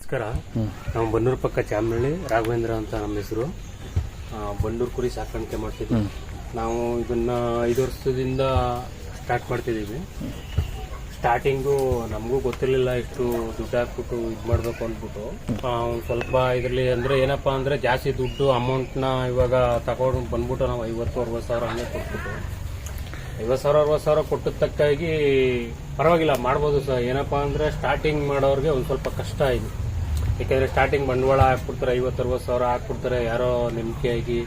ನಮಸ್ಕಾರ. ನಾವು ಬನ್ನೂರು ಪಕ್ಕ ಚಾಮನಹಳ್ಳಿ ರಾಘವೇಂದ್ರ ಅಂತ ನಮ್ಮ ಹೆಸರು. ಬಂಡೂರು ಕುರಿ ಸಾಕಾಣಿಕೆ ಮಾಡ್ತಿದ್ವಿ. ನಾವು ಇದನ್ನ ಐದು ವರ್ಷದಿಂದ ಸ್ಟಾರ್ಟ್ ಮಾಡ್ತಿದ್ದೀವಿ. ಸ್ಟಾರ್ಟಿಂಗು ನಮಗೂ ಗೊತ್ತಿರಲಿಲ್ಲ ಇಷ್ಟು ದುಡ್ಡು ಹಾಕ್ಬಿಟ್ಟು ಇದು ಮಾಡಬೇಕು ಅಂದ್ಬಿಟ್ಟು. ಒಂದ್ ಸ್ವಲ್ಪ ಇದರಲ್ಲಿ ಅಂದರೆ ಏನಪ್ಪ ಅಂದರೆ ಜಾಸ್ತಿ ದುಡ್ಡು ಅಮೌಂಟ್ನ ಇವಾಗ ತಗೊಂಡು ಬಂದ್ಬಿಟ್ಟು ನಾವು ಐವತ್ತು ಅರವತ್ತು ಸಾವಿರ ಹಂಗೆ ಕೊಟ್ಬಿಟ್ಟು. ಐವತ್ತು ಸಾವಿರ ಅರವತ್ತು ಸಾವಿರ ಕೊಟ್ಟಿದ ತಕ್ಕಾಗಿ ಪರವಾಗಿಲ್ಲ ಮಾಡ್ಬೋದು ಸರ್. ಏನಪ್ಪ ಅಂದರೆ ಸ್ಟಾರ್ಟಿಂಗ್ ಮಾಡೋರಿಗೆ ಒಂದು ಸ್ವಲ್ಪ ಕಷ್ಟ ಇದು. ಯಾಕೆಂದರೆ ಸ್ಟಾರ್ಟಿಂಗ್ ಬಂಡವಾಳ ಹಾಕ್ಬಿಡ್ತಾರೆ ಐವತ್ತು ಅರವತ್ತು ಸಾವಿರ ಹಾಕ್ಬಿಡ್ತಾರೆ ಯಾರೋ ನಂಬಿಕೆಯಾಗಿ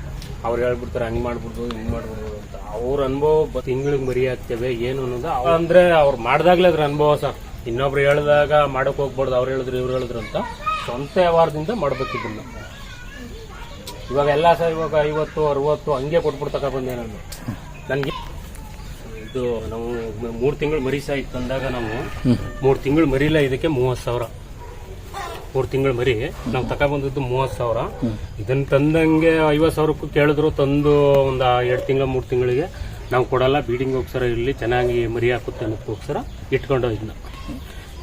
ಅವ್ರು ಹೇಳ್ಬಿಡ್ತಾರೆ ಹಂಗೆ ಮಾಡ್ಬಿಡ್ಬೋದು ಹಿಂಗೆ ಮಾಡ್ಬಿಡ್ಬೋದು ಅಂತ. ಅವ್ರ ಅನುಭವ ತಿಂಗಳಿಗೆ ಮರಿ ಆಗ್ತೇವೆ ಏನು ಅನ್ನೋದು ಅಂದ್ರೆ ಅವ್ರು ಮಾಡ್ದಾಗ್ಲೇ ಅದ್ರ ಅನುಭವ ಸರ್. ಇನ್ನೊಬ್ರು ಹೇಳಿದಾಗ ಮಾಡಕ್ ಹೋಗ್ಬಾರ್ದು ಅವ್ರು ಹೇಳಿದ್ರು ಇವ್ರು ಹೇಳಿದ್ರು ಅಂತ ಸ್ವಂತ ವ್ಯವಹಾರದಿಂದ ಮಾಡ್ಬೇಕು ಇದನ್ನ. ಇವಾಗ ಎಲ್ಲ ಸರ್ ಇವಾಗ ಐವತ್ತು ಅರವತ್ತು ಹಂಗೆ ಕೊಟ್ಬಿಡ್ತಕ್ಕ ಬಂದೆ ನಾನು. ನನಗೆ ಇದು ನಾವು ಮೂರು ತಿಂಗಳು ಮರಿ ಸಹ ಇತ್ತು ಅಂದಾಗ ನಾವು ಮೂರು ತಿಂಗಳು ಮರಿಲ್ಲ ಇದಕ್ಕೆ ಮೂವತ್ತು ಸಾವಿರ. ಮೂರು ತಿಂಗಳು ಮರಿ ನಾವು ತಗೊಬಂದದ್ದು ಮೂವತ್ತು ಸಾವಿರ. ಇದನ್ನ ತಂದಂಗೆ ಐವತ್ತು ಸಾವಿರಕ್ಕೂ ಕೇಳಿದ್ರು ತಂದು ಒಂದು ಎರಡು ತಿಂಗಳ ಮೂರು ತಿಂಗಳಿಗೆ. ನಾವು ಕೊಡಲ್ಲ ಬೀಡಿಂಗ್ ಹೋಗ್ಸರ ಇಲ್ಲಿ ಚೆನ್ನಾಗಿ ಮರಿ ಹಾಕುತ್ತೆ ಅನ್ನೋದಕ್ಕೋಸ್ಕರ ಇಟ್ಕೊಂಡು ಇದನ್ನ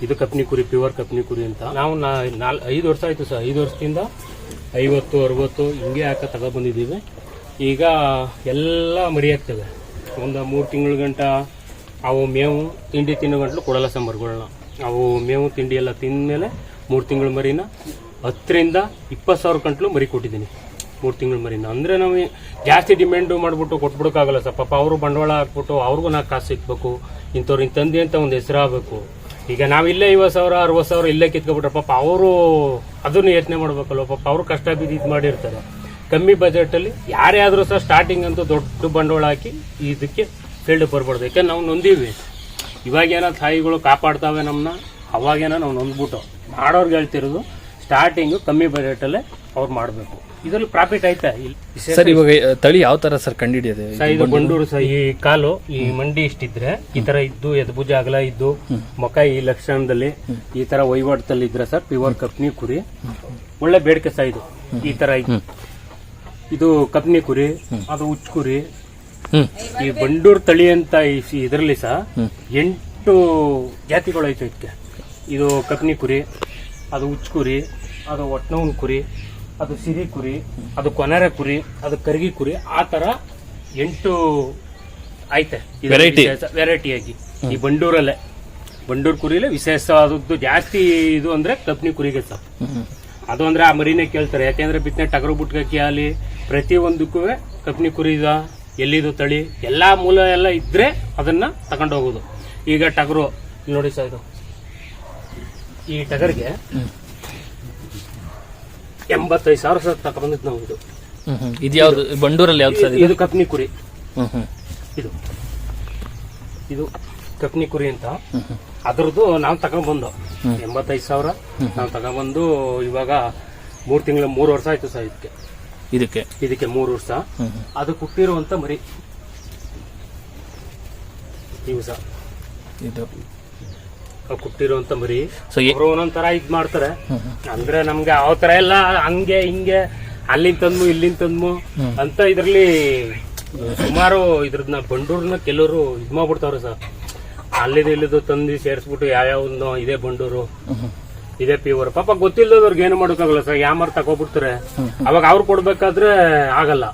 ಇದು ಕಪ್ನಿ ಕುರಿ ಪ್ಯೂರ್ ಕಪ್ನಿ ಕುರಿ ಅಂತ. ನಾವು ನಾಲ್ ಐದು ವರ್ಷ ಆಯ್ತು ಸರ್ ಐದು ವರ್ಷದಿಂದ ಐವತ್ತು ಅರವತ್ತು ಹಿಂಗೆ ಹಾಕ ತಗೊಬಂದಿದ್ದೀವಿ ಈಗ ಎಲ್ಲ ಮರಿ ಹಾಕ್ತೇವೆ ಒಂದು ಮೂರು ತಿಂಗಳ ಗಂಟ ಅವು ಮೇವು ತಿಂಡಿ ತಿನ್ನೋ ಗಂಟಲು ಕೊಡಲ್ಲ ಸಂಬರ್ಗಳನ್ನ. ಅವು ಮೇವು ತಿಂಡಿ ಎಲ್ಲ ತಿಂದಮೇಲೆ ಮೂರು ತಿಂಗಳ ಮರಿನ ಹತ್ತರಿಂದ ಇಪ್ಪತ್ತು ಸಾವಿರ ಗಂಟ್ಲು ಮರಿ ಕೊಟ್ಟಿದ್ದೀನಿ. ಮೂರು ತಿಂಗಳ ಮರಿನ. ಅಂದರೆ ನಾವು ಜಾಸ್ತಿ ಡಿಮ್ಯಾಂಡು ಮಾಡಿಬಿಟ್ಟು ಕೊಟ್ಬಿಡೋಕ್ಕಾಗಲ್ಲ ಸರ್. ಪಾಪ ಅವರು ಬಂಡವಾಳ ಹಾಕ್ಬಿಟ್ಟು ಅವ್ರಿಗೂ ನಾಲ್ಕು ಕಾಸು ಸಿಕ್ಬೇಕು. ಇಂಥವ್ರು ಇಂಥ ತಂದೆ ಅಂತ ಒಂದು ಹೆಸರಾಗಬೇಕು ಈಗ ನಾವು ಇಲ್ಲೇ ಐವತ್ತು ಸಾವಿರ, ಅರವತ್ತು ಸಾವಿರ ಇಲ್ಲೇ ಕಿತ್ಕೊಬಿಟ್ರೆ ಪಾಪ ಅವರು ಅದನ್ನು ಯೋಚನೆ ಮಾಡಬೇಕಲ್ವ? ಪಾಪ ಅವರು ಕಷ್ಟ ಬಿದ್ದು ಇದು ಮಾಡಿರ್ತಾರೆ. ಕಮ್ಮಿ ಬಜೆಟಲ್ಲಿ ಯಾರೇ ಆದರೂ ಸಹ ಸ್ಟಾರ್ಟಿಂಗ್ ಅಂತೂ ದೊಡ್ಡ ಬಂಡವಾಳ ಹಾಕಿ ಇದಕ್ಕೆ ಫೀಲ್ಡ್ ಬರಬಾರ್ದು. ಯಾಕಂದ್ರೆ ನಾವು ನೊಂದೀವಿ. ಇವಾಗೇನೋ ತಾಯಿಗಳು ಕಾಪಾಡ್ತಾವೆ ನಮ್ಮನ್ನ ಅವಾಗೇನೋ ನಾವು ನೊಂದ್ಬಿಟ್ಟು. ಮಾಡೋರ್ಗೆ ಹೇಳ್ತಿರೋದು ಸ್ಟಾರ್ಟಿಂಗು ಕಮ್ಮಿ ಬಜೆಟಲ್ಲೇ ಅವ್ರು ಮಾಡಬೇಕು. ಇದರಲ್ಲಿ ಪ್ರಾಫಿಟ್ ಆಯ್ತಾ ಸರ್ ಇವಾಗ ತಳಿ ಯಾವ ತರ ಸರ್ ಕಂಡಿಡಿಯದೆ? ಸರ್ ಇದು ಬಂಡೂರು ಸಹ ಈ ಕಾಲು ಈ ಮಂಡಿ ಇಷ್ಟಿದ್ರೆ ಈ ತರ ಇದ್ದು ಎದ್ಭುಜ ಅಗಲ ಇದ್ದು ಮೊಕ ಈ ಲಕ್ಷಣದಲ್ಲಿ ಈ ತರ ವಹಿವಾಟದಲ್ಲಿ ಇದ್ರೆ ಸರ್ ಪ್ಯೂರ್ ಕಪ್ನಿ ಕುರಿ. ಒಳ್ಳೆ ಬೇಡಿಕೆ ಸಹ ಇದು. ಈ ತರ ಇದ್- ಕಪ್ನಿ ಕುರಿ ಅದು ಉಚ್ಚ ಕುರಿ. ಈ ಬಂಡೂರು ತಳಿ ಅಂತ ಇದರಲ್ಲಿ ಸಹ ಎಂಟು ಜಾತಿಗಳು ಐತೆ ಇದಕ್ಕೆ ಇದು ಕಪ್ನಿ ಕುರಿ ಅದು ಉಚ್ಚ ಕುರಿ ಅದು ಒಟ್ನವನ್ ಕುರಿ ಅದು ಸಿರಿ ಕುರಿ ಅದು ಕೊನೆರೆ ಕುರಿ ಅದು ಕರ್ಗಿ ಕುರಿ ಆ ತರ ಎಂಟು ಐತೆ. ವೆರೈಟಿ ವೆರೈಟಿಯಾಗಿ ಈ ಬಂಡೂರಲ್ಲೇ. ಬಂಡೂರು ಕುರಿಲೇ ವಿಶೇಷವಾದದ್ದು ಜಾಸ್ತಿ ಇದು ಅಂದ್ರೆ ಕಪ್ನಿ ಕುರಿಗೆ ಸರ್. ಅದು ಅಂದ್ರೆ ಆ ಮರಿನೇ ಕೇಳ್ತಾರೆ. ಯಾಕೆಂದ್ರೆ ಬಿತ್ತನೆ ಟಗರು ಬುಟ್ಕಿ ಆಗಲಿ ಪ್ರತಿ ಒಂದಕ್ಕೂ ಕಪ್ನಿ ಕುರಿದ ಎಲ್ಲಿದು ತಳಿ ಎಲ್ಲಾ ಮೂಲ ಎಲ್ಲ ಇದ್ರೆ ಅದನ್ನ ತಗೊಂಡು ಹೋಗೋದು ಈಗ ಟಗರು ಇಲ್ಲಿ ನೋಡಿ ಸರ್ ಇದು. ಈ ಟಗರ್ಗೆ ಎಂಬತ್ತೈದು ಸಾವಿರ ಸರ್ ಬಂದಿತ್ತು ನಾವು ಇದು. ಇದು ಯಾವ್ದು? ಬಂಡೂರಲ್ಲಿ ಯಾವ್ದು ಸರ್ ಇದು ಕಪ್ನಿ ಕುರಿ. ಇದು. ಇದು ಕಪ್ನಿ ಕುರಿ ಅಂತ. ಅದರದ್ದು ನಾವು ತಗೊಂಡ್ಬಂದು ಎಂಬತ್ತೈದು ಸಾವಿರ. ನಾವು ತಗೊಂಡ್ಬಂದು ಇವಾಗ ಮೂರು ತಿಂಗಳ ಮೂರು ವರ್ಷ ಆಯ್ತು ಸರ್ ಇದಕ್ಕೆ. ಇದಕ್ಕೆ? ಇದಕ್ಕೆ ಮೂರು ವರ್ಷ. ಅದು ಕುಟ್ಟಿರುವಂತ ಮರಿ. ಇವು ಸರ್. ಇದು. ಕುಟ್ಟಿರುವಂತ ಮರಿ ಸೊ ಒಂದೊಂದ್ ತರ ಇದ್ ಮಾಡ್ತಾರೆ. ಅಂದ್ರೆ ನಮ್ಗೆ ಯಾವ ತರ ಎಲ್ಲ ಹಂಗೆ ಹಿಂಗೆ ಅಲ್ಲಿಂದ ತಂದ್ಮು ಇಲ್ಲಿಂದ ತಂದ್ಮು ಅಂತ ಇದ್ರಲ್ಲಿ ಸುಮಾರು ಇದ್ರದ್ನ ಬಂಡೂರ್ನ ಕೆಲವರು ಇದ್ ಮಾಡ್ಬಿಡ್ತಾವ್ರೆ ಸರ್. ಅಲ್ಲಿದು ಇಲ್ಲಿದು ತಂದು ಸೇರಿಸ್ಬಿಟ್ಟು ಯಾವ್ಯಾವ ಇದೇ ಬಂಡೂರು ಇದೇ ಪ್ಯೂರ್ ಪಾಪ ಗೊತ್ತಿಲ್ಲದವ್ರಿಗೆ ಏನು ಮಾಡೋಕ್ಕಾಗಲ್ಲ ಸರ್. ಯಾಮಾರ್ ತಗೋಬಿಡ್ತಾರೆ. ಅವಾಗ ಅವ್ರು ಕೊಡ್ಬೇಕಾದ್ರೆ ಆಗಲ್ಲ.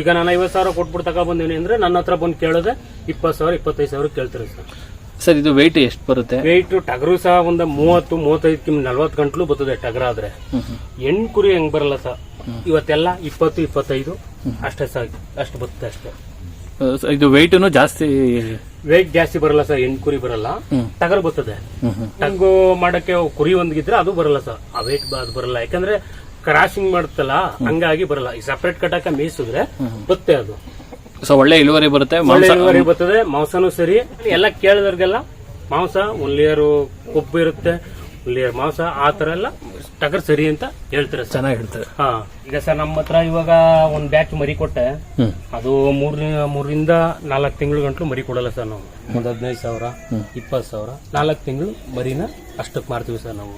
ಈಗ ನಾನು ಐವತ್ ಸಾವಿರ ಕೊಟ್ಬಿಟ್ಟು ತಗೊಬಂದಿನಿ ಅಂದ್ರೆ ನನ್ನ ಹತ್ರ ಬಂದು ಕೇಳೋದೇ ಇಪ್ಪತ್ತು ಸಾವಿರ ಇಪ್ಪತ್ತೈದು ಸಾವಿರ ಕೇಳ್ತಾರೆ ಸರ್. ಸರ್ ಇದು ವೆಯ್ಟ್ ಎಷ್ಟು ಬರುತ್ತೆ? ವೆಯ್ಟ್ ಟಗರು ಸಹ ಒಂದು ಮೂವತ್ತು ಮೂವತ್ತೈದು ನಲ್ವತ್ತು ಗಂಟ್ಲು ಬರ್ತದೆ ಟಗರ ಆದ್ರೆ. ಹೆಣ್ ಕುರಿ ಹೆಂಗ್ ಬರಲ್ಲ ಸರ್? ಇವತ್ತೆಲ್ಲ ಇಪ್ಪತ್ತು ಇಪ್ಪತ್ತೈದು ಅಷ್ಟೇ ಸಾಕು ಅಷ್ಟು ಬರ್ತದೆ ಅಷ್ಟೇ. ಇದು ವೆಯ್ಟುನು ಜಾಸ್ತಿ ವೆಯ್ಟ್ ಜಾಸ್ತಿ ಬರಲ್ಲ ಸರ್ ಹೆಣ್ ಕುರಿ ಬರಲ್ಲ. ಟಗರ್ ಬರ್ತದೆ. ಟಗ್. ಮಾಡಕ್ಕೆ ಕುರಿ ಒಂದಿದ್ರೆ ಅದು ಬರಲ್ಲ ಸರ್. ಆ ವೆಯ್ಟ್ ಅದು ಬರಲ್ಲ. ಯಾಕಂದ್ರೆ ಕ್ರಾಸಿಂಗ್ ಮಾಡುತ್ತಲ್ಲ ಹಂಗಾಗಿ ಬರಲ್ಲ. ಈ ಸಪರೇಟ್ ಕಟ್ಟಕ್ಕೆ ಮೇಯಿಸಿದ್ರೆ ಬತ್ತೆ ಅದು. ಸೊ ಒಳ್ಳೆ ಇಳುವರಿ ಬರುತ್ತೆ ಒಳ್ಳೆ ಇಳುವರಿ ಬರ್ತದೆ ಮಾಂಸನೂ ಸರಿ. ಎಲ್ಲ ಕೇಳಿದವ್ರಿಗೆಲ್ಲ ಮಾಂಸ ಒಂದ್ ಲೇಯರು ಕೊಬ್ಬು ಇರುತ್ತೆ. ಮಾಂಸ ಆ ತರ ಎಲ್ಲ ಟಗರ್ ಸರಿ ಅಂತ ಹೇಳ್ತಾರೆ ಸರ್. ಚೆನ್ನಾಗಿ ಹೇಳ್ತಾರೆ. ಹಾ. ಈಗ ಸರ್ ನಮ್ಮ ಹತ್ರ ಇವಾಗ ಒಂದ್ ಬ್ಯಾಚ್ ಮರಿ ಕೊಟ್ಟೆ. ಹ್ಮ್. ಅದು ಮೂರ್ ಮೂರಿಂದ ನಾಲ್ಕು ತಿಂಗಳು ಗಂಟಲು ಮರಿ ಕೊಡಲ್ಲ ಸರ್ ನಾವು. ಒಂದ್ ಹದಿನೈದು ಸಾವಿರ ಇಪ್ಪತ್ತು ಸಾವಿರ ನಾಲ್ಕು ತಿಂಗಳು ಮರಿನ ಅಷ್ಟಕ್ಕೆ ಮಾರ್ತೀವಿ ಸರ್ ನಾವು.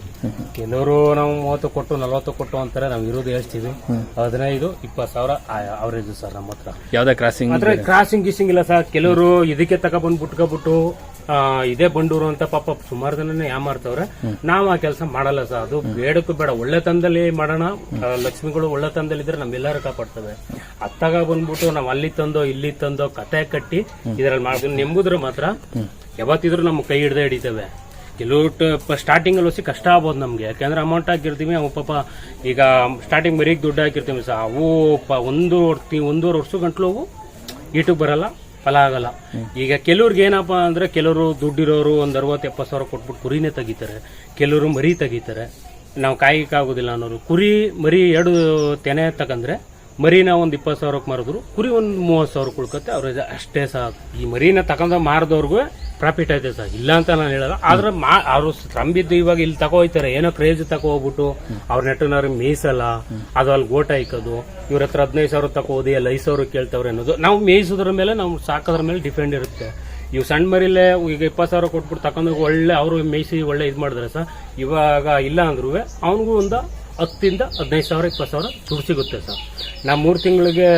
ಕೆಲವರು ನಾವು ಮೂವತ್ತು ಕೊಟ್ಟು ನಲ್ವತ್ತು ಕೊಟ್ಟು ಅಂತಾರೆ ನಾವು ಇರೋದು ಹೇಳ್ತೀವಿ. ಹದಿನೈದು ಇಪ್ಪತ್ತು ಸಾವಿರ ಅವರೇಜ್ ಸರ್ ನಮ್ಮ ಹತ್ರ. ಯಾವ್ದೇ ಕ್ರಾಸಿಂಗ್ ಅಂದ್ರೆ ಕ್ರಾಸಿಂಗ್ ಗೀಸಿಂಗ್ ಇಲ್ಲ ಸರ್. ಕೆಲವರು ಇದಕ್ಕೆ ತಗೊಬಂದು ಬಿಟ್ಕೊಬಿಟ್ಟು ಇದೇ ಬಂಡೂರು ಅಂತ ಪಾಪ ಸುಮಾರು ಜನನೇ ಯಾಮಾರ್ತವ್ರೆ ನಾವು ಆ ಕೆಲಸ ಮಾಡಲ್ಲ ಸರ್. ಅದು ಬೇಡಕ್ಕೂ ಬೇಡ. ಒಳ್ಳೆ ತಂದಲ್ಲಿ ಮಾಡೋಣ. ಲಕ್ಷ್ಮಿಗಳು ಒಳ್ಳೆ ತಂದಲ್ಲಿ ಇದ್ರೆ ನಮ್ಮೆಲ್ಲರೂ ಕಾಪಾಡ್ತವೆ. ಅತ್ತಾಗ ಬಂದ್ಬಿಟ್ಟು ನಾವ್ ಅಲ್ಲಿ ತಂದೋ, ಇಲ್ಲಿ ತಂದೋ ಕತೆ ಕಟ್ಟಿ ಇದ್ರಲ್ಲಿ ಮಾಡಿದ್ರು ನಿಂಬುದ್ರೆ ಮಾತ್ರ ಯಾವತ್ತಿದ್ರು ನಮ್ಮ ಕೈ ಹಿಡ್ದೆ ಹಿಡಿತವೆ. ಕೆಲವು ಸ್ಟಾರ್ಟಿಂಗ್ ಅಲ್ಲಿ ಕಷ್ಟ ಆಗ್ಬೋದು ನಮ್ಗೆ. ಯಾಕಂದ್ರೆ ಅಮೌಂಟ್ ಹಾಕಿರ್ತೀವಿ, ಅವು ಪಾಪ ಈಗ ಸ್ಟಾರ್ಟಿಂಗ್ ಮರಿಗೆ ದುಡ್ಡು ಹಾಕಿರ್ತೀವಿ ಸರ್. ಅವು ಒಂದು ಒಂದೂವರೆ ವರ್ಷ ಗಂಟ್ಲು ಅವು ಬರಲ್ಲ. ಫಲ ಆಗಲ್ಲ. ಈಗ ಕೆಲವ್ರಿಗೆ ಏನಪ್ಪಾ ಅಂದ್ರೆ ಕೆಲವರು ದುಡ್ಡಿರೋರು ಒಂದ್ ಅರವತ್ತು, ಎಪ್ಪತ್ತು ಸಾವಿರ ಕೊಟ್ಬಿಟ್ಟು ಕುರಿನೇ ತೆಗಿತಾರೆ. ಕೆಲವರು ಮರಿ ತೆಗಿತಾರೆ. ನಾವು ಕಾಯೋಕ್ಕಾಗೋದಿಲ್ಲ ಅನ್ನೋರು. ಕುರಿ, ಮರಿ ಎರಡು ತೆನೆ ತಗಂದ್ರೆ ಮರಿನ ಒಂದು ಇಪ್ಪತ್ತು ಸಾವಿರಕ್ಕೆ ಮಾರಿದ್ರು, ಕುರಿ ಒಂದು ಮೂವತ್ತು ಸಾವಿರ ಕುಳ್ಕತ್ತೆ. ಅವ್ರ ಅಷ್ಟೇ ಸಾಕು. ಈ ಮರಿನ ತಗೊಂಡ ಮಾರದವ್ರಿಗೂ ಪ್ರಾಫಿಟ್ ಐತೆ ಸರ್ ಇಲ್ಲ ಅಂತ ನಾನು ಹೇಳಲ್ಲ. ಆದ್ರೆ ಮಾ ಅವರು ತಂಬಿದ್ದು ಇವಾಗ ಇಲ್ಲಿ ತಗೋ ಹೋಯ್ತಾರೆ. ಏನೋ ಕ್ರೇಜ್ ತಗೋ ಹೋಗ್ಬಿಟ್ಟು ಅವ್ರ ನೆಟ್ಟನವ್ರಿಗೆ ಮೀಸಲ್ಲ ಅದು ಅಲ್ಲಿ ಗೋಟ ಇಕ್ಕೋದು ಇವ್ರ ಹತ್ರ ಹದಿನೈದು ಸಾವಿರ ತಗೋದು ಎಲ್ಲ ಐದು ಸಾವಿರ ಕೇಳ್ತವ್ರೆ ಅನ್ನೋದು. ನಾವು ಮೇಯಿಸೋದ್ರ ಮೇಲೆ ನಾವು ಸಾಕೋದ್ರ ಮೇಲೆ ಡಿಪೆಂಡ್ ಇರುತ್ತೆ. ಇವು ಸಣ್ಣ ಮರಿಲೇ ಈಗ ಇಪ್ಪತ್ತು ಸಾವಿರ ಕೊಟ್ಬಿಟ್ಟು ತಗೊಂಡು ಒಳ್ಳೆ ಅವರು ಮೇಯಿಸಿ ಒಳ್ಳೆ ಇದು ಮಾಡಿದ್ರೆ ಸರ್ ಇವಾಗ ಇಲ್ಲ ಅಂದ್ರೂ ಅವನಿಗೂ ಒಂದು ಹತ್ತಿಂದ ಹದಿನೈದು ಸಾವಿರ ಇಪ್ಪತ್ತು ಸಾವಿರ ದುಡ್ಡು ಸಿಗುತ್ತೆ ಸರ್. ನಾ ಮೂರು ತಿಂಗಳಿಗೆ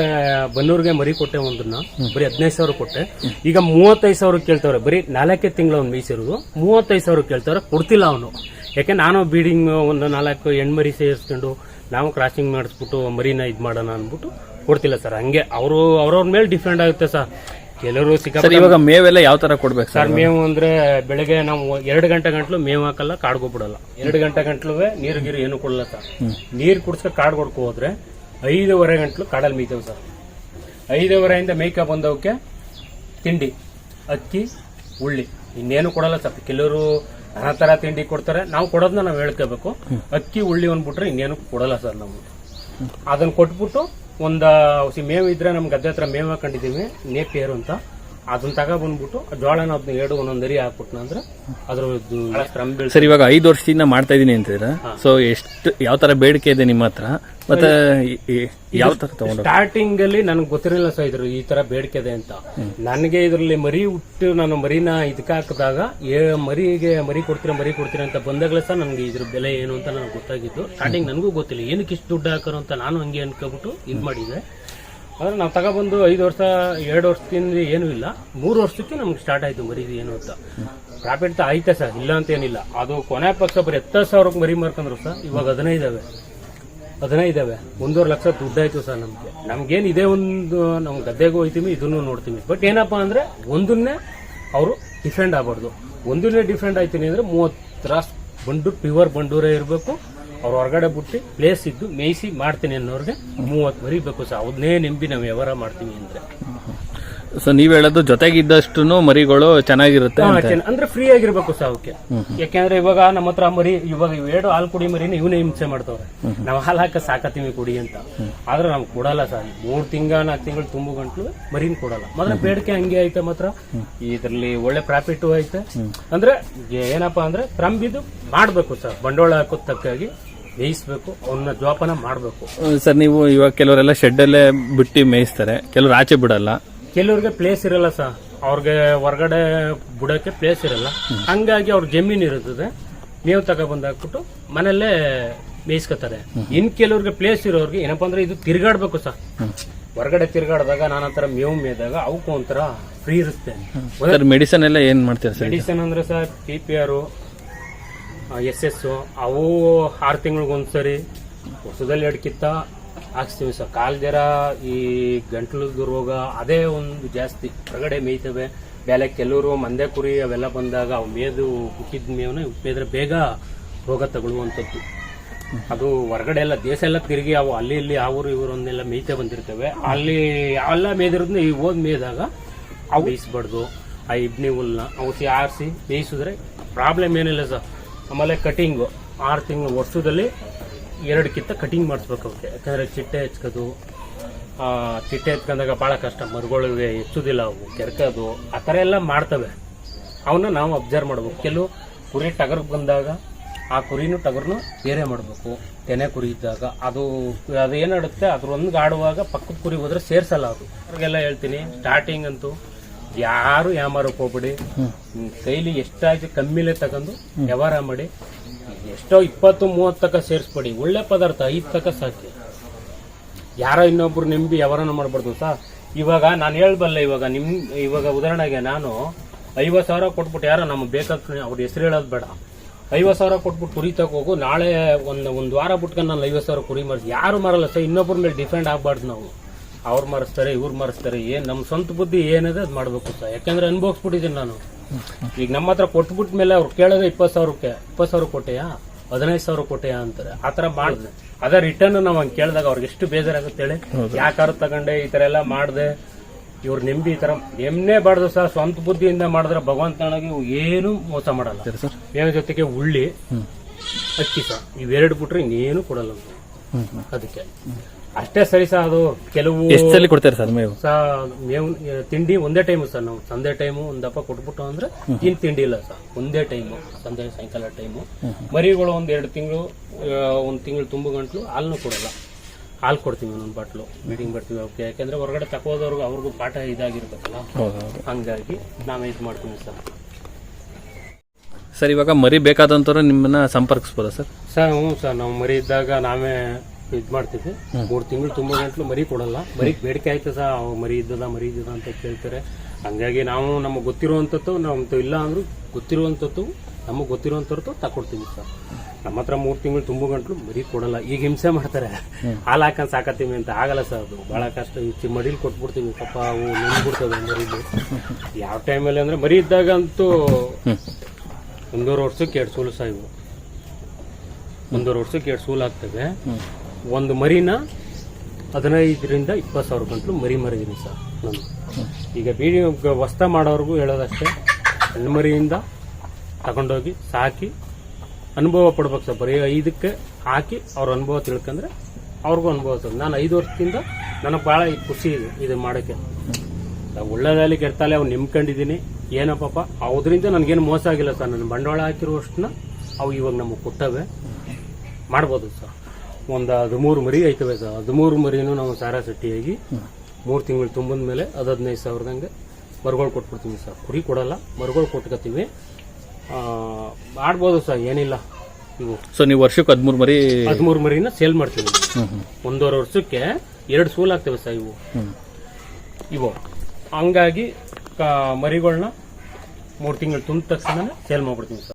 ಬನ್ನೂರಿಗೆ ಮರಿ ಕೊಟ್ಟೆ ಒಂದನ್ನ ಬರೀ ಹದಿನೈದು ಸಾವಿರ ಕೊಟ್ಟೆ. ಈಗ ಮೂವತ್ತೈದು ಸಾವಿರ ಕೇಳ್ತಾವ್ರೆ ಬರೀ ನಾಲ್ಕೇ ತಿಂಗಳು ಅವ್ನು ಮೀಸಿರೋದು ಮೂವತ್ತೈದು ಸಾವಿರ ಕೇಳ್ತಾವ್ರೆ ಕೊಡ್ತಿಲ್ಲ ಅವನು. ಯಾಕೆ ನಾನು ಬೀಡಿಂಗ್ ಒಂದು ನಾಲ್ಕು ಹೆಣ್ಮರಿ ಸೇರಿಸ್ಕೊಂಡು ನಾವು ಕ್ರಾಸಿಂಗ್ ಮಾಡಿಸ್ಬಿಟ್ಟು ಮರಿನ ಇದು ಮಾಡೋಣ ಅಂದ್ಬಿಟ್ಟು ಕೊಡ್ತಿಲ್ಲ ಸರ್. ಹಂಗೆ ಅವರು ಅವ್ರವ್ರ ಮೇಲೆ ಡಿಫೆಂಡ್ ಆಗುತ್ತೆ ಸರ್. ಕೆಲವರು ಸರ್ ಸಿಕ್ಕಾಪಟ್ಟೆ ಇವಾಗ ಮೇವೆಲ್ಲ ಯಾವ ತರ ಕೊಡ್ಬೇಕು ಸರ್ ಸರ್? ಮೇವು ಅಂದ್ರೆ ಬೆಳಗ್ಗೆ ನಾವು ಎರಡು ಗಂಟೆ ಗಂಟ್ಲು ಮೇವು ಹಾಕಲ್ಲ ಕಾಡ್ಗೋ ಬಿಡಲ್ಲ ಎರಡು ಗಂಟೆ ಗಂಟ್ಲು ನೀರು ಗೀರು ಏನು ಕೊಡಲ್ಲ ಸರ್. ನೀರು ಕುಡ್ಸ್ಕ ಕಾಡ್ ಕೊಡ್ಕೊ ಹೋದ್ರೆ ಐದೂವರೆ ಗಂಟ್ಲು ಕಾಡಲ್ಲಿ ಮೇಯ್ತೇವೆ ಸರ್. ಐದೂವರೆಯಿಂದ ಮೇಯ್ಕ ಬಂದವಕ್ಕೆ ತಿಂಡಿ ಅಕ್ಕಿ ಉಳ್ಳಿ. ಇನ್ನೇನು ಕೊಡಲ್ಲ ಸರ್. ಕೆಲವರು ನಾನಾ ತರ ತಿಂಡಿ ಕೊಡ್ತಾರೆ. ನಾವು ಕೊಡೋದನ್ನ ನಾವು ಹೇಳ್ಕೋಬೇಕು. ಅಕ್ಕಿ ಉಳ್ಳಿ ಅಂದ್ಬಿಟ್ರೆ ಇನ್ನೇನು ಕೊಡಲ್ಲ ಸರ್ ನಮ್ಗೆ. ಅದನ್ನ ಕೊಟ್ಬಿಟ್ಟು ಒಂದ ಮೇವು ಇದ್ರೆ ನಮ್ ಗದ್ದೆ ಹತ್ರ ಮೇವು ಹಾಕೊಂಡಿದೀವಿ ನೇಪಿಯರು ಅಂತ. ಅದನ್ನ ತಗ ಬಂದ್ಬಿಟ್ಟು ಜೋಳನ ಅದನ್ನ ಎರಡು ಒಂದೊಂದ್ ಅರಿ ಹಾಕ್ಬಿಟ್ನ ಅಂದ್ರೆ ಅದ್ರ ಸರಿ ಇವಾಗ ಐದು ವರ್ಷದಿಂದ ಮಾಡ್ತಾ ಇದೀನಿ ಅಂತಿದ್ರ ಸೊ ಎಷ್ಟು ಯಾವ ತರ ಬೇಡಿಕೆ ಇದೆ ನಿಮ್ಮ ಹತ್ರ? ಮತ್ತೆ ಯಾವ ತರ ತಗೊಂಡು ಸ್ಟಾರ್ಟಿಂಗ್ ಅಲ್ಲಿ ನನಗೆ ಗೊತ್ತಿರಲಿಲ್ಲ ಸರ್ ಇದ್ರು ಈ ತರ ಬೇಡಿಕೆ ಇದೆ ಅಂತ. ನನಗೆ ಇದರಲ್ಲಿ ಮರಿ ಹುಟ್ಟು ನಾನು ಮರಿನ ಇದಕ್ಕೆ ಹಾಕಿದಾಗ ಏ ಮರಿಗೆ ಮರಿ ಕೊಡ್ತೀರಾ ಮರಿ ಕೊಡ್ತೀರಾ ಅಂತ ಬಂದಾಗಲೇ ಸರ್ ನನಗೆ ಇದ್ರ ಬೆಲೆ ಏನು ಅಂತ ನನಗೆ ಗೊತ್ತಾಗಿದ್ದು. ಸ್ಟಾರ್ಟಿಂಗ್ ನನಗೂ ಗೊತ್ತಿಲ್ಲ. ಏನಕ್ಕೆ ಇಷ್ಟು ದುಡ್ಡು ಹಾಕೋರು ಅಂತ ನಾನು ಹಂಗೆ ಅನ್ಕೊಬಿಟ್ಟು ಇದು ಮಾಡಿದೆ. ಆದ್ರೆ ನಾವು ತಗೊಬಂದು ಐದು ವರ್ಷ, ಎರಡು ವರ್ಷದಿಂದ ಏನೂ ಇಲ್ಲ. ಮೂರು ವರ್ಷಕ್ಕೆ ನಮ್ಗೆ ಸ್ಟಾರ್ಟ್ ಆಯ್ತು ಮರಿ ಏನು ಅಂತ. ಪ್ರಾಫಿಟ್ ಐತೆ ಸರ್, ಇಲ್ಲ ಅಂತ ಏನಿಲ್ಲ. ಅದು ಕೊನೆ ಪಕ್ಷ ಬರೀ ಹತ್ತು ಸಾವಿರಕ್ಕೆ ಮರಿ ಮಾರ್ಕೊಂಡ್ರು ಸರ್, ಇವಾಗ ಹದಿನೈದಾವೆ ಹದಿನೈದಾವೆ ಒಂದೂವರೆ ಲಕ್ಷ ದುಡ್ಡಾಯ್ತು ಸರ್ ನಮಗೆ. ನಮ್ಗೇನು ಇದೇ ಒಂದು ನಾವು ಗದ್ದೆಗೂ ಹೋಯ್ತೀವಿ, ಇದನ್ನು ನೋಡ್ತೀವಿ. ಬಟ್ ಏನಪ್ಪಾ ಅಂದ್ರೆ ಒಂದನ್ನೇ ಅವರು ಡಿಫೆಂಡ್ ಆಗಬಾರ್ದು. ಒಂದನ್ನೇ ಡಿಫೆಂಡ್ ಆಯ್ತೀನಿ ಅಂದ್ರೆ ಮೂವತ್ತು ರಾಸ್ ಬಂಡೂರು ಪ್ಯೂರ್ ಬಂಡೂರೇ ಇರಬೇಕು. ಅವ್ರ ಹೊರಗಡೆ ಬಿಟ್ಟು ಪ್ಲೇಸ್ ಇದ್ದು ಮೇಯಿಸಿ ಮಾಡ್ತೀನಿ ಅನ್ನೋರ್ಗೆ ಮೂವತ್ತು ಮರಿಬೇಕು ಸರ್. ಅವನ್ನೇ ನೆಂಬಿ ನಾವು ವ್ಯವಹಾರ ಮಾಡ್ತೀವಿ ಅಂದ್ರೆ. ಸೊ ನೀವ್ ಹೇಳೋದು ಜೊತೆಗಿದ್ದಷ್ಟು ಮರಿಗಳು ಚೆನ್ನಾಗಿರುತ್ತೆ ಅಂದ್ರೆ ಫ್ರೀ ಆಗಿರ್ಬೇಕು ಸರ್ ಅವಕ್ಕೆ ಯಾಕೆಂದ್ರೆ ಇವಾಗ ನಮ್ಮ ಹತ್ರ ಮರಿ ಇವಾಗ ಎರಡು ಹಾಲು ಕುಡಿ ಮರಿನ ಇವನೇ ಹಿಂಸೆ ಮಾಡ್ತವ್ರೆ. ನಾವು ಹಾಲು ಹಾಕ ಸಾಕತ್ತೀವಿ ಕುಡಿ ಅಂತ. ಆದ್ರೆ ನಾವು ಕೊಡಲ್ಲ ಸರ್. ಮೂರ್ ತಿಂಗ ನಾಲ್ಕು ತಿಂಗಳು ತುಂಬು ಗಂಟ್ಲು ಮರಿನ ಕೊಡಲ್ಲ. ಮಾತ್ರ ಬೇಡಿಕೆ ಹಂಗೆ ಐತೆ ಮಾತ್ರ ಇದ್ರಲ್ಲಿ ಒಳ್ಳೆ ಪ್ರಾಫಿಟ್ ಐತೆ. ಅಂದ್ರೆ ಏನಪ್ಪಾ ಅಂದ್ರೆ ತ್ರಂಬಿದು ಮಾಡ್ಬೇಕು ಸರ್. ಬಂಡವಾಳ ಹಾಕೋದ್ ತಕ್ಕಾಗಿ ಬೇಯಿಸ್ಬೇಕು ಅವನ್ನ ಜೋಪಾನ ಮಾಡಬೇಕು. ಸರ್ ನೀವು ಇವಾಗ ಕೆಲವರೆಲ್ಲ ಶೆಡ್ ಅಲ್ಲೇ ಬಿಟ್ಟು ಮೇಯಿಸ್ತಾರೆ. ಕೆಲವರು ಆಚೆ ಬಿಡಲ್ಲ. ಕೆಲವ್ರಿಗೆ ಪ್ಲೇಸ್ ಇರಲ್ಲ ಸರ್. ಅವ್ರಿಗೆ ಹೊರಗಡೆ ಬಿಡೋಕ್ಕೆ ಪ್ಲೇಸ್ ಇರಲ್ಲ. ಹಂಗಾಗಿ ಅವ್ರ ಜಮೀನು ಇರುತ್ತದೆ ಮೇವು ತಗೊಬಂದು ಹಾಕ್ಬಿಟ್ಟು ಮನೆಯಲ್ಲೇ ಮೇಯಿಸ್ಕೊತಾರೆ. ಇನ್ ಕೆಲವ್ರಿಗೆ ಪ್ಲೇಸ್ ಇರೋರ್ಗೆ ಏನಪ್ಪಾ ಅಂದ್ರೆ ಇದು ತಿರ್ಗಾಡ್ಬೇಕು ಸರ್. ಹೊರಗಡೆ ತಿರ್ಗಾಡಿದಾಗ ನಾನಾ ತರ ಮೇವು ಮೇದಾಗ ಅವಕ್ಕೂ ಒಂಥರ ಫ್ರೀ ಇರುತ್ತೆ. ಸರ್ ಮೆಡಿಸನ್ ಎಲ್ಲ ಏನ್ ಮಾಡ್ತೀರಾ ಮೆಡಿಸನ್ ಅಂದ್ರೆ sir P P R S S ಅವು ಆರು ತಿಂಗಳಿಗೊಂದ್ಸರಿ ವರ್ಷದಲ್ಲಿ ಎರಡು ಕಿತ್ತ ಹಾಕ್ಸ್ತೀವಿ ಸರ್. ಕಾಲ್ ಜರ ಈ ಗಂಟ್ಲದ ರೋಗ, ಅದೇ ಒಂದು ಜಾಸ್ತಿ. ಹೊರಗಡೆ ಮೇಯ್ತವೆ. ಬೇಲೆ ಕೆಲವರು ಮಂದೆ ಕುರಿ ಅವೆಲ್ಲ ಬಂದಾಗ ಅವು ಮೇದು ಹುಟ್ಟಿದ ಮೇವನ ಮೇದ್ರೆ ಬೇಗ ರೋಗ ತಗೊಳ್ಳುವಂಥದ್ದು. ಅದು ಹೊರಗಡೆ ಎಲ್ಲ, ದೇಶ ಎಲ್ಲ ತಿರುಗಿ ಅವು ಅಲ್ಲಿ ಇಲ್ಲಿ ಊರು ಇವರನ್ನೆಲ್ಲ ಮೇಯ್ತಾ ಬಂದಿರ್ತವೆ. ಅಲ್ಲಿ ಎಲ್ಲ ಮೇದಿರೋದನ್ನ ಈ ಹೋದ್ ಮೇಯ್ದಾಗ ಅವು ಬೇಯಿಸ್ಬಾರ್ದು ಆ ಇಬ್ನಿ ಹುಲ್ನ ಔಷಧಿ ಆರಿಸಿ ಬೇಯಿಸಿದ್ರೆ ಪ್ರಾಬ್ಲಮ್ ಏನಿಲ್ಲ ಸರ್. ಆಮೇಲೆ ಕಟಿಂಗು ಆರು ತಿಂಗಳು ವರ್ಷದಲ್ಲಿ ಎರಡಕ್ಕಿಂತ ಕಟಿಂಗ್ ಮಾಡಿಸ್ಬೇಕು ಅವಕ್ಕೆ ಯಾಕಂದರೆ ಚಿಟ್ಟೆ ಹೆಚ್ಕೋದು. ಚಿಟ್ಟೆ ಹೆಚ್ಕೊಂಡಾಗ ಭಾಳ ಕಷ್ಟ. ಮರುಗಳಿಗೆ ಹೆಚ್ಚುದಿಲ್ಲ ಅವು, ಕೆರ್ಕೋದು. ಆ ಥರ ಎಲ್ಲ ಮಾಡ್ತವೆ. ಅವನ್ನ ನಾವು ಅಬ್ಸರ್ವ್ ಮಾಡ್ಬೇಕು. ಕೆಲವು ಕುರಿ ಟಗರ್ ಬಂದಾಗ ಆ ಕುರಿನೂ ಟಗರ್ನು ಬೇರೆ ಮಾಡಬೇಕು. ತೆನೆ ಕುರಿ ಇದ್ದಾಗ ಅದು ಅದು ಏನಾಡುತ್ತೆ ಅದ್ರ ಒಂದು ಆಡುವಾಗ ಪಕ್ಕದ ಕುರಿ ಹೋದ್ರೆ ಸೇರ್ಸಲ್ಲ ಅದು. ಅವ್ರಿಗೆಲ್ಲ ಹೇಳ್ತೀನಿ ಸ್ಟಾರ್ಟಿಂಗ್ ಅಂತೂ ಯಾರು ಯಾಮಾರಕ್ಕೆ ಹೋಗ್ಬಿಡಿ. ಕೈಲಿ ಎಷ್ಟಾಯ್ತು ಕಮ್ಮಿಲೆ ತಗೊಂಡು ವ್ಯವಹಾರ ಮಾಡಿ. ಎಷ್ಟೋ ಇಪ್ಪತ್ತು ಮೂವತ್ತು ತಕ ಸೇರಿಸ್ಬೇಡಿ. ಒಳ್ಳೆ ಪದಾರ್ಥ ಐದು ತಕ ಸಾಕಿ. ಯಾರೋ ಇನ್ನೊಬ್ರು ನಿಂಬಿ ವ್ಯವಹಾರನ ಮಾಡ್ಬಾರ್ದು ಸಾ? ಇವಾಗ ನಾನು ಹೇಳ್ಬಲ್ಲ ಇವಾಗ ನಿಮ್ ಇವಾಗ ಉದಾಹರಣೆಗೆ ನಾನು ಐವತ್ತು ಸಾವಿರ ಕೊಟ್ಬಿಟ್ಟು ಯಾರೋ ನಮ್ಗೆ ಬೇಕಾದ ಅವ್ರ ಹೆಸರು ಹೇಳೋದು ಬೇಡ. ಐವತ್ತು ಸಾವಿರ ಕೊಟ್ಬಿಟ್ಟು ಕುರಿ ತಗೋಗು ನಾಳೆ ಒಂದು ಒಂದು ವಾರ ಬಿಟ್ಕೊಂಡು ನಾನು ಐವತ್ತು ಸಾವಿರ ಕುರಿ ಮಾರಿಸಿ. ಯಾರು ಮಾರಲ್ಲ ಸರ್ ಇನ್ನೊಬ್ಬರ ಮೇಲೆ ಡಿಪೆಂಡ್ ಆಗಬಾರ್ದು ನಾವು. ಅವ್ರು ಮಾರಿಸ್ತಾರೆ ಇವ್ರು ಮಾರಿಸ್ತಾರೆ ಏನು ನಮ್ಮ ಸ್ವಂತ ಬುದ್ಧಿ ಏನಿದೆ ಅದು ಮಾಡಬೇಕು ಸರ್. ಯಾಕಂದ್ರೆ ಅನುಭವಿಸ್ಬಿಟ್ಟಿದ್ದೀನಿ ನಾನು. ಈಗ ನಮ್ಮ ಹತ್ರ ಕೊಟ್ಬಿಟ್ಟ ಮೇಲೆ ಅವ್ರು ಕೇಳೋದೇ ಇಪ್ಪತ್ತು ಸಾವಿರಕ್ಕೆ. ಇಪ್ಪತ್ತು ಸಾವಿರ ಕೊಟ್ಟೆಯಾ? ಹದಿನೈದು ಸಾವಿರ ಕೊಟ್ಟೆಯಾ ಅಂತಾರೆ. ಆ ಥರ ಮಾಡಿದೆ. ಅದೇ ರಿಟರ್ನ್ ನಾವು ಹಂಗೆ ಕೇಳಿದಾಗ ಅವ್ರಿಗೆ ಎಷ್ಟು ಬೇಜಾರಾಗುತ್ತೆ ಹೇಳಿ. ಯಾಕಾರು ತಗೊಂಡೆ ಈ ಥರ ಎಲ್ಲ ಮಾಡಿದೆ. ಇವ್ರು ನೆಂಬಿ ಈ ಥರ ನೆಮ್ಮನೆ ಬಾರ್ದು ಸರ್. ಸ್ವಂತ ಬುದ್ಧಿಯಿಂದ ಮಾಡಿದ್ರೆ ಭಗವಂತನಾಗಿ ಏನು ಮೋಸ ಮಾಡಲ್ಲ. ಸರ್ ಮೇವ ಜೊತೆಗೆ ಉಳ್ಳಿ ಅಕ್ಕಿ ಸರ್. ಇವೆರಡು ಬಿಟ್ರೆ ಇನ್ನೇನು ಕೊಡಲ್ಲ ಅದಕ್ಕೆ. ಅಷ್ಟೇ ಸರಿ ಸರ್ ಅದು ಕೆಲವು ಎಷ್ಟು ಸಲ ಕೊಡ್ತಾರೆ ಸರ್ ಮೇವು? ಮೇವು ತಿಂಡಿ ಒಂದೇ ಟೈಮು ಸರ್ ನಾವು. ಸಂಜೆ ಟೈಮು ಒಂದಪ್ಪ ದಪ್ಪ ಕೊಟ್ಬಿಟ್ಟು ಅಂದ್ರೆ ಇನ್ ತಿಂಡಿ ಇಲ್ಲ ಸರ್. ಒಂದೇ ಟೈಮು ಸಂಜೆ ಸಾಯಂಕಾಲ ಟೈಮು ಮರಿಗಳು ಒಂದ್ ಎರಡು ತಿಂಗಳು ಒಂದ್ ತಿಂಗಳು ತುಂಬ ಗಂಟ್ಲು ಹಾಲ್ನು ಕೊಡಲ್ಲ. ಹಾಲು ಕೊಡ್ತೀವಿ ಒಂದೊಂದು ಬಾಟ್ಲು. ಮೀಟಿಂಗ್ ಬರ್ತೀವಿ ಅವಕ್ಕೆ ಯಾಕಂದ್ರೆ ಹೊರಗಡೆ ತಕೋದವ್ರಿಗೂ ಅವ್ರಿಗೂ ಪಾಠ ಇದಾಗಿರ್ಬೇಕಲ್ಲ ಹಂಗಾಗಿ ನಾವೇ ಇದು ಮಾಡ್ತೀವಿ ಸರ್. ಸರ್ ಇವಾಗ ಮರಿ ಬೇಕಾದಂಥವ್ರು ನಿಮ್ಮನ್ನ ಸಂಪರ್ಕಿಸ್ಬೋದಾ ಸರ್? ಸರ್ ಹ್ಞೂ ಸರ್. ನಾವು ಮರಿ ಇದ್ದಾಗ ನಾವೇ ಇದು ಮಾಡ್ತೀವಿ ಮೂರು ತಿಂಗಳು ತುಂಬ ಗಂಟ್ಲು ಮರಿ ಕೊಡಲ್ಲ. ಮರಿ ಬೇಡಿಕೆ ಆಯ್ತದ ಮರಿ ಇದ್ದದ ಮರಿ ಇದ್ದದ ಅಂತ ಕೇಳ್ತಾರೆ. ಹಂಗಾಗಿ ನಾವು ನಮಗೆ ಗೊತ್ತಿರುವಂಥದ್ದು ನಮ್ದು ಇಲ್ಲ ಅಂದ್ರೂ ಗೊತ್ತಿರುವಂಥದ್ದು ನಮಗೆ ಗೊತ್ತಿರುವಂಥದ್ದು ತಕೊಡ್ತೀವಿ ಸರ್. ನಮ್ಮ ಹತ್ರ ಮೂರು ತಿಂಗಳು ತುಂಬ ಗಂಟ್ಲು ಮರಿ ಕೊಡಲ್ಲ. ಈಗ ಹಿಂಸೆ ಮಾಡ್ತಾರೆ. ಹಾಲು ಹಾಕೊಂಡು ಸಾಕತ್ತೀವಿ ಅಂತ ಆಗಲ್ಲ ಸರ್ ಅದು. ಭಾಳ ಕಷ್ಟ. ಮಡಿಲ್ ಕೊಟ್ಬಿಡ್ತೀವಿ ಪಪ್ಪ ಅವು ನೆನ್ಬಿಡ್ತವೆ ಮರಿಲಿ. ಯಾವ ಟೈಮಲ್ಲಿ ಅಂದ್ರೆ ಮರಿ ಇದ್ದಾಗ ಅಂತೂ ಹ್ಮ್. ಒಂದೂವರೆ ವರ್ಷಕ್ಕೆ ಎರಡು ಸೂಲು ಸಹ ಇವು. ಒಂದೂವರೆ ವರ್ಷಕ್ಕೆ ಎರಡು ಸೂಲು ಆಗ್ತವೆ. ಒಂದು ಮರಿನ ಹದಿನೈದರಿಂದ ಇಪ್ಪತ್ತು ಸಾವಿರ ಗಂಟಲು ಮರಿ ಮರಿದೀನಿ ಸರ್ ನಾನು. ಈಗ ಬೀಡಿ ವಸ್ತ ಮಾಡೋರ್ಗೂ ಹೇಳೋದಷ್ಟೇ, ಹೆಣ್ಣು ಮರಿಯಿಂದ ತಗೊಂಡೋಗಿ ಸಾಕಿ ಅನುಭವ ಪಡ್ಬೇಕು ಸರ್. ಬರೀ ಐದಕ್ಕೆ ಹಾಕಿ ಅವ್ರ ಅನುಭವ ತಿಳ್ಕೊಂಡ್ರೆ ಅವ್ರಿಗೂ ಅನುಭವ ಸರ್. ನಾನು ಐದು ವರ್ಷದಿಂದ ನನಗೆ ಭಾಳ ಖುಷಿ ಇದೆ ಇದು ಮಾಡೋಕ್ಕೆ. ನಾವು ಒಳ್ಳೆದಾಗಲಿ ಕೆಡ್ತಾಲೆ ಅವ್ನು ನಿಮ್ಕೊಂಡಿದ್ದೀನಿ ಏನೋ ಪಾಪ ಅದರಿಂದ ನನಗೇನು ಮೋಸ ಆಗಿಲ್ಲ ಸರ್. ನನ್ನ ಬಂಡವಾಳ ಹಾಕಿರುವಷ್ಟನ್ನ ಅವು ಇವಾಗ ನಮಗೆ ಕೊಟ್ಟವೆ. ಮಾಡ್ಬೋದು ಸರ್. ಒಂದು ಹದಿಮೂರು ಮರಿ ಐತವೆ ಸರ್. ಹದಿಮೂರು ಮರಿನೂ ನಾವು ಸಾರಾ ಸಟ್ಟಿಯಾಗಿ ಮೂರು ತಿಂಗಳು ತುಂಬಿದ ಮೇಲೆ ಅದು ಹದಿನೈದು ಸಾವಿರದಂಗೆ ಮರುಗಳು ಕೊಟ್ಬಿಡ್ತೀವಿ ಸರ್. ಕುರಿ ಕೊಡಲ್ಲ ಮರುಗಳು ಕೊಟ್ಕೋತೀವಿ ಆಡ್ಬೋದು ಮಾಡ್ಬೋದು ಸರ್ ಏನಿಲ್ಲ. ಇವು. ಸೊ ನೀವು ವರ್ಷಕ್ಕೆ ಹದಿಮೂರು ಮರಿ ಹದಿಮೂರು ಮರಿನ ಸೇಲ್ ಮಾಡ್ತೀವಿ ಒಂದೂವರೆ ವರ್ಷಕ್ಕೆ ಎರಡು ಸೂಲ್ ಆಗ್ತವೆ ಸರ್ ಇವು. ಇವು. ಹಂಗಾಗಿ ಮರಿಗಳನ್ನ ಮೂರು ತಿಂಗಳು ತುಂಬ ತಕ್ಷಣ ಸೇಲ್ ಮಾಡ್ಬಿಡ್ತೀವಿ ಸರ್.